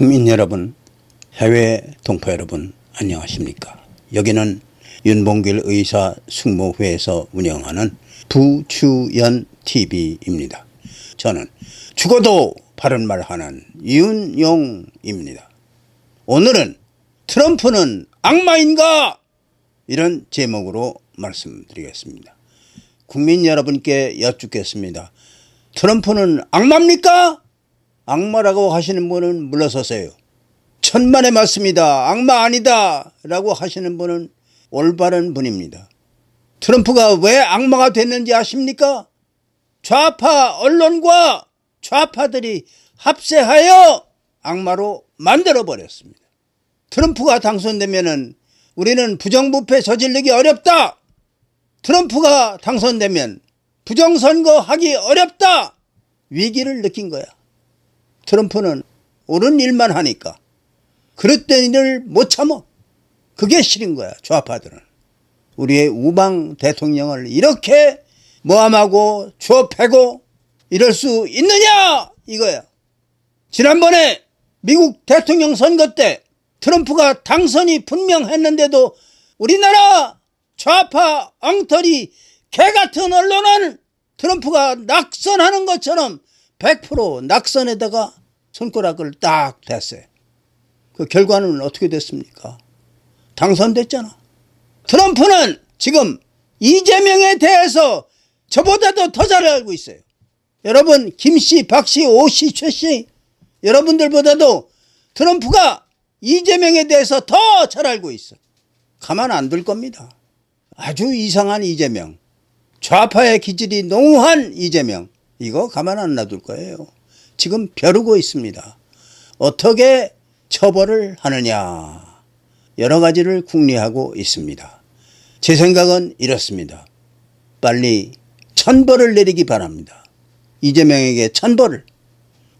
국민 여러분, 해외 동포 여러분, 안녕하십니까? 여기는 윤봉길 의사 숙모회에서 운영하는 부추연 TV입니다. 저는 죽어도 바른 말 하는 윤용입니다. 오늘은 트럼프는 악마인가? 이런 제목으로 말씀드리겠습니다. 국민 여러분께 여쭙겠습니다. 트럼프는 악마입니까? 악마라고 하시는 분은 물러서세요. 천만의 맞습니다. 악마 아니다. 라고 하시는 분은 올바른 분입니다. 트럼프가 왜 악마가 됐는지 아십니까? 좌파 언론과 좌파들이 합세하여 악마로 만들어버렸습니다. 트럼프가 당선되면은 우리는 부정부패 저지르기 어렵다. 트럼프가 당선되면 부정선거 하기 어렵다. 위기를 느낀 거야. 트럼프는 옳은 일만 하니까. 그릇된 일을 못 참어. 그게 싫은 거야, 좌파들은. 우리의 우방 대통령을 이렇게 모함하고 주업하고 이럴 수 있느냐? 이거야. 지난번에 미국 대통령 선거 때 트럼프가 당선이 분명했는데도 우리나라 좌파 엉터리 개 같은 언론은 트럼프가 낙선하는 것처럼 100% 낙선에다가 손가락을 딱 댔어요. 그 결과는 어떻게 됐습니까? 당선됐잖아. 트럼프는 지금 이재명에 대해서 저보다도 더 잘 알고 있어요. 여러분, 김씨, 박씨, 오씨, 최씨, 여러분들보다도 트럼프가 이재명에 대해서 더 잘 알고 있어. 가만 안 둘 겁니다. 아주 이상한 이재명. 좌파의 기질이 농후한 이재명. 이거 가만 안 놔둘 거예요. 지금 벼르고 있습니다. 어떻게 처벌을 하느냐. 여러 가지를 궁리하고 있습니다. 제 생각은 이렇습니다. 빨리 천벌을 내리기 바랍니다. 이재명에게 천벌을.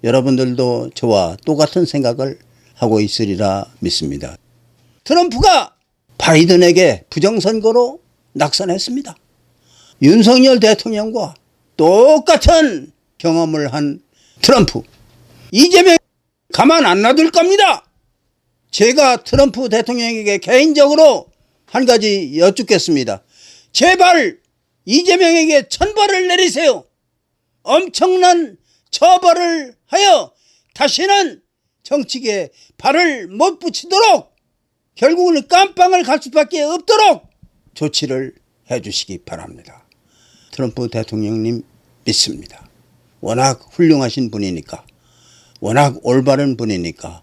여러분들도 저와 똑같은 생각을 하고 있으리라 믿습니다. 트럼프가 바이든에게 부정선거로 낙선했습니다. 윤석열 대통령과 똑같은 경험을 한 트럼프. 이재명 가만 안 놔둘 겁니다. 제가 트럼프 대통령에게 개인적으로 한 가지 여쭙겠습니다. 제발 이재명에게 천벌을 내리세요. 엄청난 처벌을 하여 다시는 정치계에 발을 못 붙이도록 결국은 깜빵을 갈 수밖에 없도록 조치를 해 주시기 바랍니다. 트럼프 대통령님 믿습니다. 워낙 훌륭하신 분이니까, 워낙 올바른 분이니까,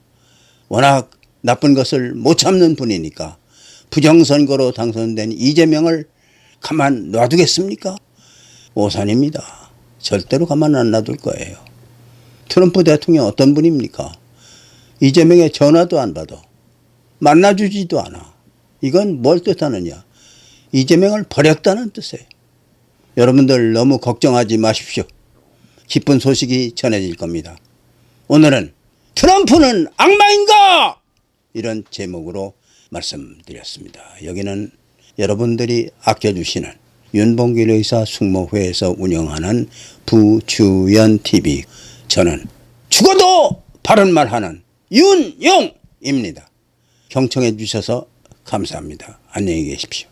워낙 나쁜 것을 못 참는 분이니까 부정선거로 당선된 이재명을 가만 놔두겠습니까? 오산입니다. 절대로 가만 안 놔둘 거예요. 트럼프 대통령 어떤 분입니까? 이재명의 전화도 안 받아. 만나주지도 않아. 이건 뭘 뜻하느냐? 이재명을 버렸다는 뜻이에요. 여러분들 너무 걱정하지 마십시오. 기쁜 소식이 전해질 겁니다. 오늘은 트럼프는 악마인가? 이런 제목으로 말씀드렸습니다. 여기는 여러분들이 아껴주시는 윤봉길 의사 숙모회에서 운영하는 부주연 TV. 저는 죽어도 바른 말 하는 윤용입니다. 경청해 주셔서 감사합니다. 안녕히 계십시오.